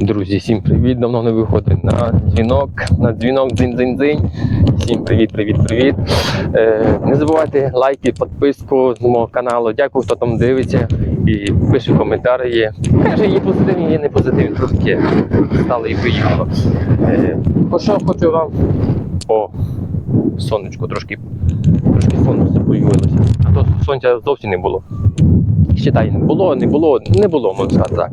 Друзі, всім привіт! Давно не виходить на дзвінок, на дзвінок дзинь-дзинь-дзинь. Всім привіт, привіт, привіт. Е, не забувайте лайки, підписку з мого каналу. Дякую, хто там дивиться і пише коментарі. Каже, є позитивні, є не позитивні. Трошки стало і поїхало. Е, про що хочу вам. О, сонечко трошки, трошки сонце появилося. А то сонця зовсім не було. Считай, не було, не було, не було, можна сказати так.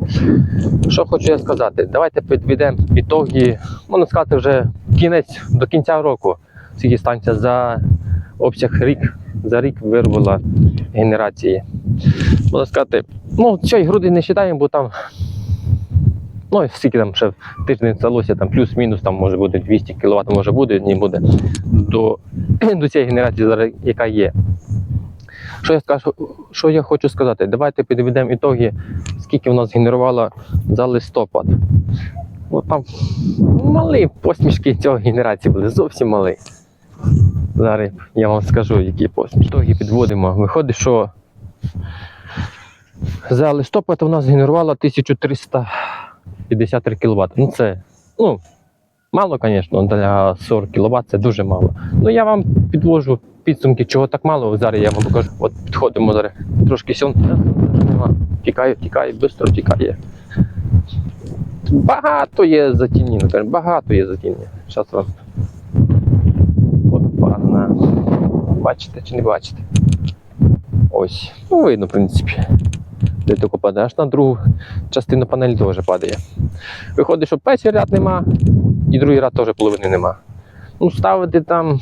Що хочу я сказати? Давайте підведемо ітоги, можна сказати, вже кінець до кінця року. Скільки станція за обсяг рік, за рік виробила генерації. Можна сказати, ну, що і грудень не вважаємо, бо там. Ну, скільки там ще тиждень сталося, там плюс-мінус, там може бути 200 кВт, може буде, не буде до, до цієї генерації, яка є. Що я скажу, що я хочу сказати? Давайте підведемо ітоги, скільки в нас генерувало за листопад. От там малі посмішки цього генерації були, зовсім малі. Зараз я вам скажу, які посмішки. Ітоги підводимо. Виходить, що за листопад у нас генерувало 1353 кВт. Ну це, ну, мало, звісно, для 40 кВт це дуже мало. Ну я вам підвожу підсумки, чого так мало. Зараз я вам покажу. От підходимо зараз. Трошки сьон. Тікає, тікає, швидко тікає. Багато є затіння, ну, багато є затіння. Зараз вам. От пана. Бачите чи не бачите? Ось. Ну, видно, в принципі. Де падає, аж на другу частину панелі теж падає. Виходить, що перший ряд нема, і другий ряд теж половини нема. Ну, ставити там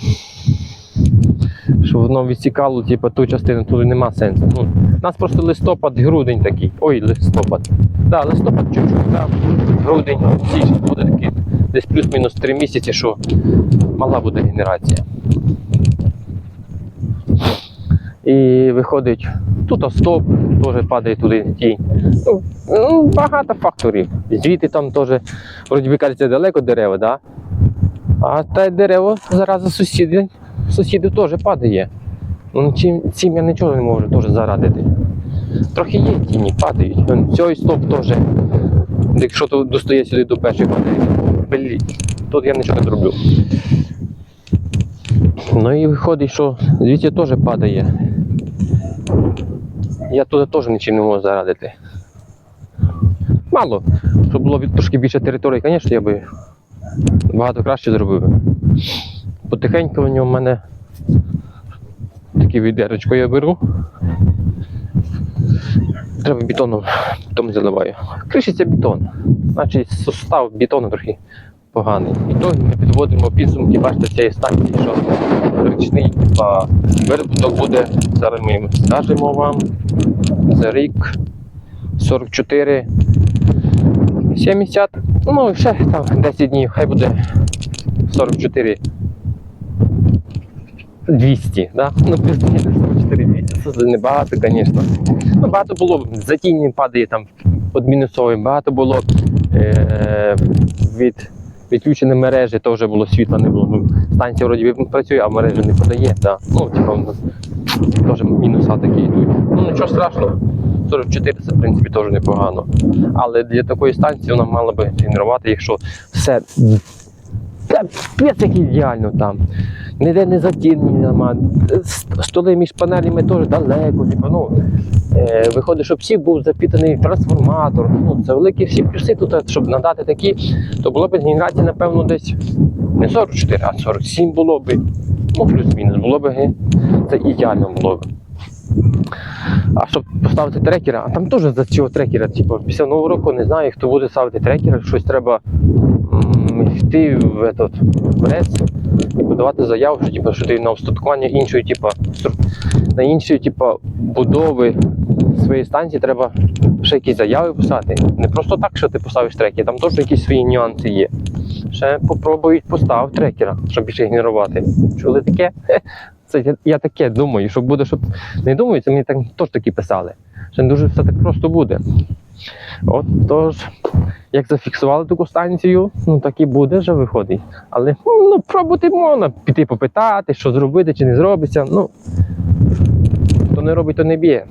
щоб воно відсікало, типу, ту частину, тут нема сенсу. Ну, у нас просто листопад, грудень такий. Ой, листопад. Да, листопад чуть-чуть, да. грудень, січень буде такий. Десь плюс-мінус 3 місяці, що мала буде генерація. І виходить, тут стоп теж падає туди тінь. Ну, ну, багато факторів. Звідти там теж, вроді би кажеться, далеко дерева, да? а те дерево зараз сусіди сусідів теж падає. Ну, чим, цим я нічого не можу теж зарадити. Трохи є тіні, падають. Цей стоп теж. Якщо то достає сюди до першої панелі, блін, тут я нічого не зроблю. Ну і виходить, що звідси теж падає. Я туди теж нічим не можу зарадити. Мало. Щоб було трошки більше території, звісно, я би багато краще зробив. Потихеньку в ньому в мене таке відерочко я беру. Треба бетоном, потім заливаю. Кришиться бетон. Значить состав бетону трохи поганий. І то ми підводимо підсумки, бачите, цієї станції, що річний виробіток буде, зараз ми їм скажемо вам за рік 44 70, ну ще там 10 днів, хай буде 44 200, да? Ну, плюс 44 200. Це небагато, звісно. Ну, багато було, затіння падає там під мінусовим, багато було е- від відключені мережі, то вже було світла не було. Ну, станція вроді працює, а мережа не подає. Да. Ну, типу, теж мінуса такі йдуть. Ну, нічого страшного. 44 це, в принципі, теж непогано. Але для такої станції вона мала би генерувати, якщо все Капець як ідеально там. Ніде не затінення. Столи між панелями теж далеко. Типу, ну, е, виходить, щоб всі був запітаний трансформатор. Ну, це великі всі плюси тут, щоб надати такі, то було б генерація, напевно, десь не 44, а 47 було б. Ну, плюс-мінус було б. Це ідеально було б. А щоб поставити трекера, а там теж за цього трекера, типу, після нового року не знаю, хто буде ставити трекера, щось треба йти в, этот, в РЕС і подавати заяву, що, типу, що ти на устаткування іншої, типу, на іншої, типу, будови своєї станції треба ще якісь заяви писати. Не просто так, що ти поставиш трекер, там теж якісь свої нюанси є. Ще попробують постав трекера, щоб більше генерувати. Чули таке? Це я, я таке думаю, що буде, щоб не думаю, це мені так теж такі писали. Що не дуже все так просто буде. От тож, як зафіксували таку станцію, ну так і буде вже виходить. Але ну, пробувати можна піти попитати, що зробити чи не зробиться. Ну, хто не робить, то не б'є.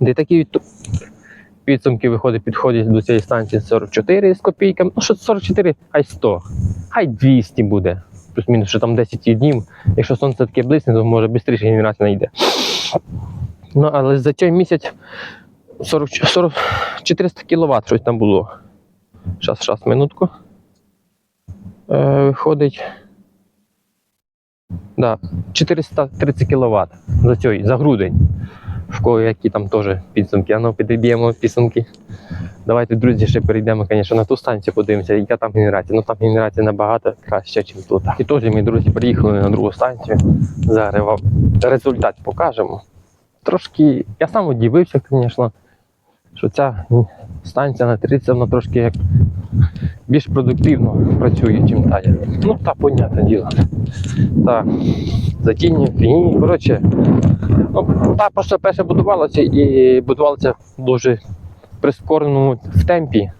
Де такі, Підсумки виходить, підходять до цієї станції 44 з копійками. Ну, що 44, хай 100, хай 200 буде. Плюс-мінус, що там 10 днів. Якщо сонце таке блисне, то може швидше генерація не йде. Ну, але за цей місяць 40, 40, 400 кВт щось там було. Щас, щас, минутку. Е, виходить. Да, 430 кВт за цей, за грудень. В кого які там теж підсумки. А ну підіб'ємо підсумки. Давайте, друзі, ще перейдемо, звісно, на ту станцію, подивимося, яка там генерація. Ну там генерація набагато краще, ніж тут. І теж, мої друзі, приїхали на другу станцію. Зараз вам результат покажемо. Трошки, я сам удивився, звісно, що ця станція на 30 вона трошки як більш продуктивно працює, ніж та. Ну, та, понятне діло. Так, затінні, фіні, коротше. Ну, та просто перше будувалося і будувалося в дуже прискореному в темпі.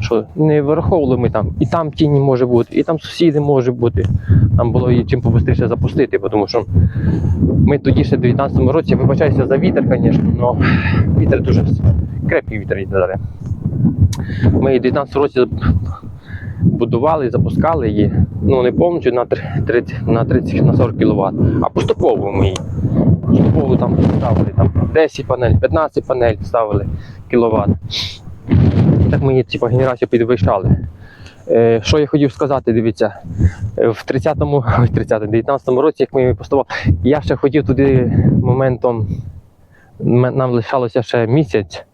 Що не враховували ми там, і там тіні може бути, і там сусіди може бути. Нам було її чим побыстріше запустити, тому що ми тоді ще в 19-му році, вибачаюся за вітер, звісно, але вітер дуже крепкий вітер йде зараз. Ми в 19 році будували, запускали її, ну не повністю на 30, на 30 на 40 кВт, а поступово ми її. Поступово там ставили там 10 панель, 15 панель ставили кВт. Так ми її типу, генерацію підвищали. Е, що я хотів сказати, дивіться, е, в 30-му, 30 19-му році, як ми її поставили, я ще хотів туди моментом, нам лишалося ще місяць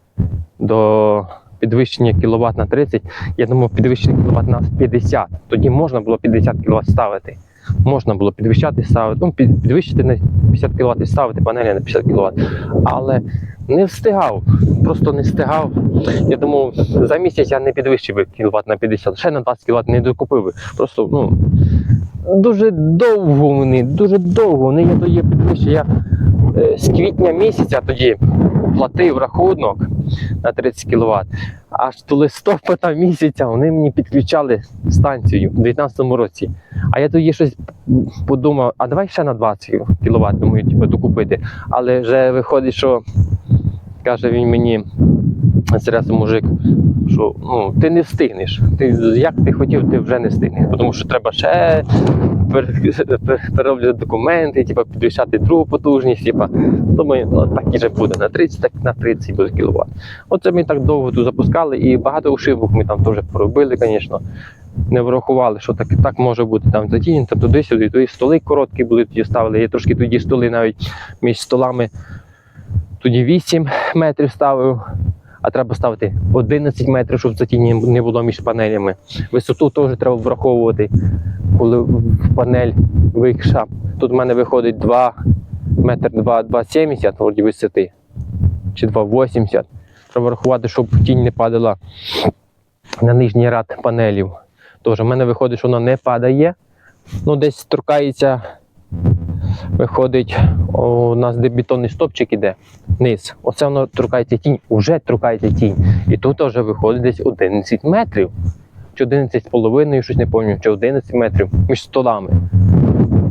до підвищення кВт на 30. Я думав, підвищення кВт на 50. Тоді можна було 50 кВт ставити. Можна було підвищати, ставити, ну, підвищити на 50 кВт і ставити панелі на 50 кВт. Але не встигав, просто не встигав. Я думав, за місяць я не підвищив би кВт на 50, ще на 20 кВт не докупив би. Просто ну, дуже довго вони, дуже довго. Вони я тоді підвищив. Я е, з квітня місяця тоді платив рахунок на 30 кВт. Аж до листопада місяця вони мені підключали станцію у 2019 році. А я тоді щось подумав, а давай ще на 20 кВт думаю, типу, докупити. Але вже виходить, що каже він мені, серйозно мужик, що ну, ти не встигнеш. Ти, як ти хотів, ти вже не встигнеш. Тому що треба ще пер- пер- перероблювати документи, типу, підвищати другу потужність. Типу. Думаю, ну так і же буде на 30, так на 30 буде кВт. Оце ми так довго тут запускали, і багато ошибок ми там теж поробили, звісно. Не врахували, що так, так може бути там затінь, та туди-сюди, тоді столи короткі були, тоді ставили. Я трошки тоді столи навіть між столами тоді 8 метрів ставив, а треба ставити 11 метрів, щоб затіння не було між панелями. Висоту теж треба враховувати, коли в панель вийшла. Тут в мене виходить 2 метр 2, 2,70 вроді висоти, чи 2,80. Треба врахувати, щоб тінь не падала на нижній ряд панелів. Тож, в мене виходить, що воно не падає. Ну, десь торкається, виходить, у нас де бетонний стопчик іде, низ. Оце воно торкається тінь, уже торкається тінь. І тут теж виходить десь 11 метрів. Чи 11 з половиною, щось не пам'ятаю, чи 11 метрів між столами.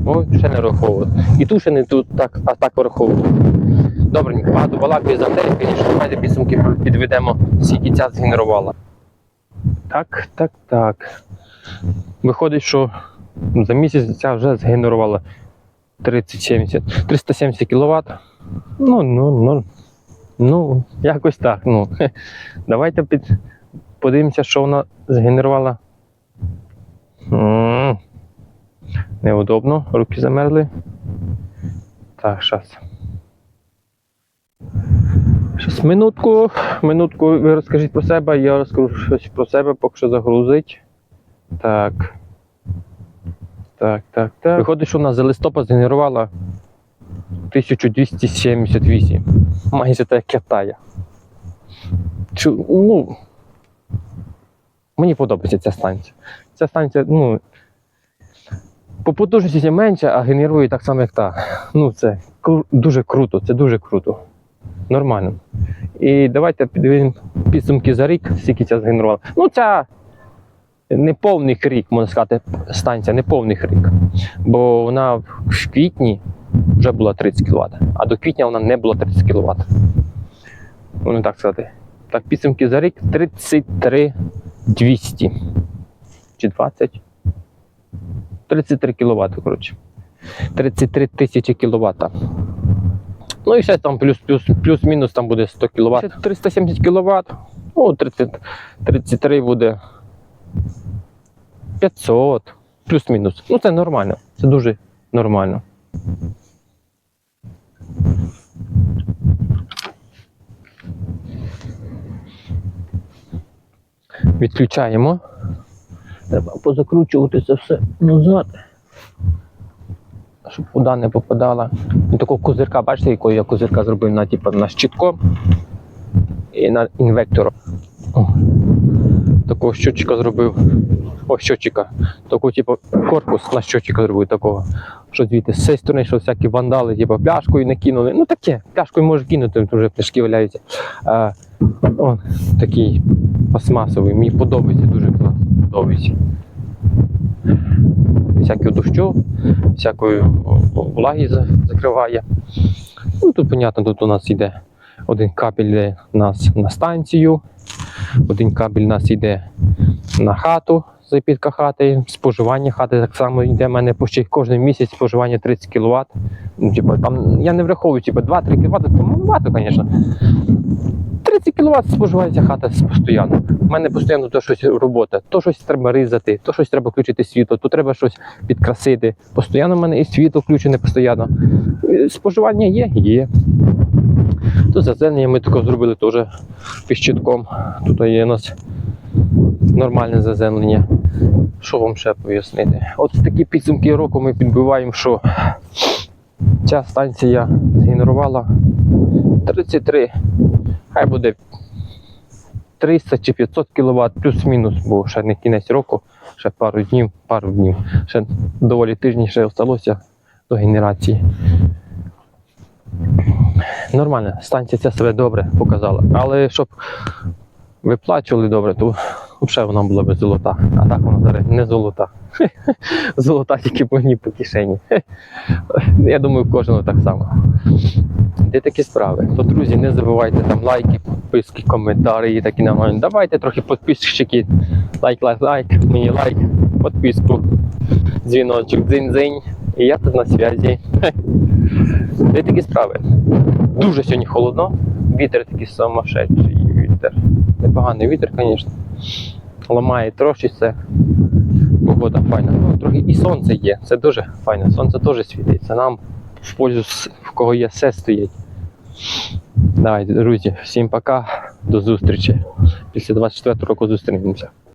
О, ще не враховували. І тут ще не тут так, а так враховували. Добренько, багато балакаю за те, звісно, давайте підсумки підведемо, скільки ця згенерувала. Так, так, так. Виходить, що за місяць ця вже згенерувала 30-70, 370 кВт. Ну, ну, ну, ну, якось так. Ну. Давайте під, подивимося, що вона згенерувала. М, Неудобно, руки замерзли. Так, зараз. Щас, минутку, минутку, ви розкажіть про себе, я розкажу щось про себе, поки що загрузить. Так. Так, так, так. Виходить, що вона за листопад згенерувала 1278. Майже так як Китая. Чу, ну, мені подобається ця станція. Ця станція, ну, по потужності менше, а генерує так само, як та. Ну, це дуже круто, це дуже круто. Нормально. І давайте підведемо підсумки за рік, скільки ця згенерувала. Ну, ця не повний рік, можна сказати, станція, не повний рік. Бо вона в квітні вже була 30 кВт, а до квітня вона не була 30 кВт. Ну, так сказати. Так, підсумки за рік 33 200. Чи 20? 33 кВт, коротше. 33 тисячі кВт. Ну і ще там плюс-мінус там буде 100 кВт. 370 кВт. Ну, 30, 33 буде 500. Плюс-мінус. Ну, це нормально. Це дуже нормально. Відключаємо. Треба позакручувати це все назад. Щоб вода не попадала. І такого козирка, бачите, якого я козирка зробив на, типу, на щитко і на інвектором. Такого щотчика зробив. О, щотчика. Такого, типу, корпус на щотчика зробив такого. Що звідти з цієї сторони, що всякі вандали, типу, пляшкою не кинули. Ну таке, пляшкою може кинути, вже пляшки валяються. А, он такий пластмасовий. Мені подобається дуже класно. Подобається. Всякого дощу, всякої влаги закриває. Ну тут, понятно, тут у нас йде один у нас на станцію, один кабель у нас йде на хату, запітка хати, споживання хати так само йде. У мене почти кожен місяць споживання 30 кВт. Ну, типу, там, я не враховую, типу, 2-3 кВт, то маловато, звісно. 30 кВт споживається хата постійно. У мене постійно то щось робота, то щось треба різати, то щось треба включити світло, то треба щось підкрасити. Постійно в мене і світло включене постійно. Е, Споживання є, є. Тут заземлення ми таке зробили теж піщитком. Тут є у нас нормальне заземлення. Що вам ще пояснити? От такі підсумки року ми підбиваємо, що ця станція згенерувала 33, хай буде 300 чи 500 кВт плюс-мінус, бо ще не кінець року, ще пару днів, пару днів. Ще доволі тижні ще залишилося до генерації. Нормально, станція ця себе добре показала. Але щоб виплачували добре, то взагалі вона була би золота. А так вона зараз не золота. Золота тільки по ній по кишені. Я думаю, кожного так само. Де такі справи? То, друзі, не забувайте там лайки, підписки, коментарі і такі нормальні. Давайте трохи підписчики. Лайк, лайк, лайк, мені лайк, підписку, дзвіночок, дзинь-дзинь. І я тут на зв'язі. Де такі справи? Дуже сьогодні холодно. Вітер такий сумасшедший вітер. Непоганий вітер, звісно. Ламає трощиться. Погода файна. Ну, трохи і сонце є. Це дуже файно. Сонце теж світиться. Нам в пользу в кого є все стоїть. Давайте, друзі, всім пока. До зустрічі. Після 24 року зустрінемося.